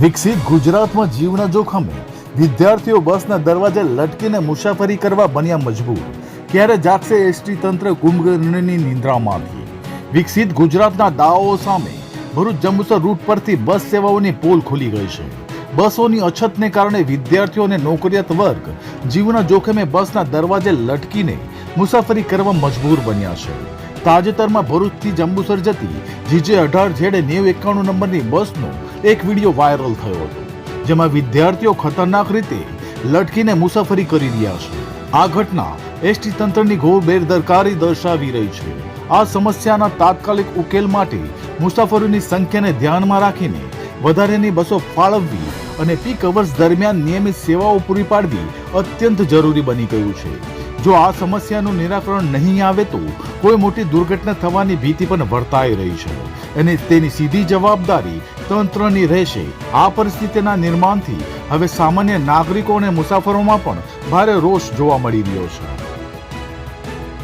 વિકસિત ગુજરાતમાં જીવના જોખમે વિદ્યાર્થીઓ બસના દરવાજે લટકીને મુસાફરી કરવા બન્યા મજબૂર. ક્યારે જાગશે એસટી તંત્ર કુંભકર્ણની આવી? વિકસિત ગુજરાતના દાવાઓ સામે ભરૂચ જંબુસર રૂટ પરથી બસ સેવાઓની પોલ ખુલી ગઈ છે. બસોની અછતને કારણે વિદ્યાર્થીઓ અને નોકરિયાત વર્ગ જીવના જોખમે બસના દરવાજે લટકીને મુસાફરી કરવા મજબૂર બન્યા છે. તાજેતરમાં ભરૂચથી જંબુસર જતી જીજે અઢાર જેડે નેવ એકાણું નંબરની બસનો એક વીડિયો વાયરલ થયો હતો, જેમાં વિદ્યાર્થીઓ ખતરનાક રીતે લટકીને મુસાફરી કરી રહ્યા છે. આ ઘટના એસટી તંત્રની ઘોર બેદરકારી દર્શાવી રહી છે. આ સમસ્યાના તાત્કાલિક ઉકેલ માટે મુસાફરોની સંખ્યાને ધ્યાનમાં રાખીને વધારેની બસો ફાળવવી અને પીક અવર્સ દરમિયાન નિયમિત સેવાઓ પૂરી પાડવી અત્યંત જરૂરી બની ગયું છે. જો આ સમસ્યાનું નિરાકરણ નહીં આવે તો કોઈ મોટી દુર્ઘટના થવાની ભીતિ પણ વર્તાઈ રહી છે. અને તેની સીધી જવાબદારી તંત્રની રહેશે. આ પરિસ્થિતિના નિર્માણથી હવે સામાન્ય નાગરિકો અને મુસાફરોમાં પણ ભારે રોષ જોવા મળી રહ્યો છે.